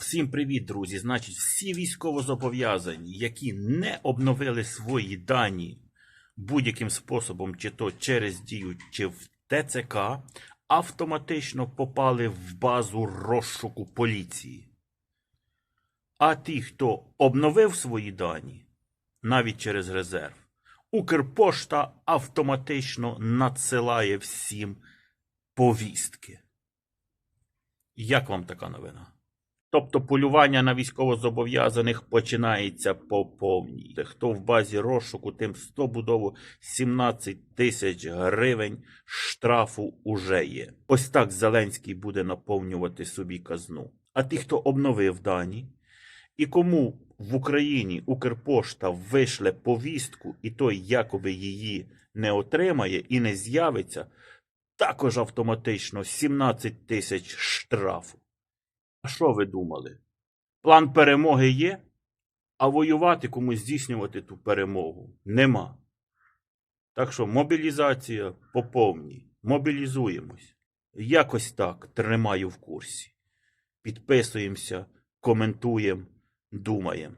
всім привіт, друзі. Значить, всі військовозобов'язані, які не обновили свої дані будь-яким способом, чи то через дію, чи в ТЦК, автоматично попали в базу розшуку поліції. А ті, хто обновив свої дані, навіть через резерв, Укрпошта автоматично надсилає всім повістки. Як вам така новина? Тобто полювання на військовозобов'язаних починається по повній. Хто в базі розшуку, тим 100 будову 17 тисяч гривень штрафу уже є. Ось так Зеленський буде наповнювати собі казну. А ті, хто обновив дані, і кому в Україні Укрпошта вишле повістку, і той якоби її не отримає і не з'явиться, також автоматично 17 тисяч штрафу. А що ви думали? План перемоги є, а воювати комусь здійснювати ту перемогу нема. Так що мобілізація по повній. Мобілізуємось. Якось так тримаю в курсі. Підписуємося, коментуємо, думаємо.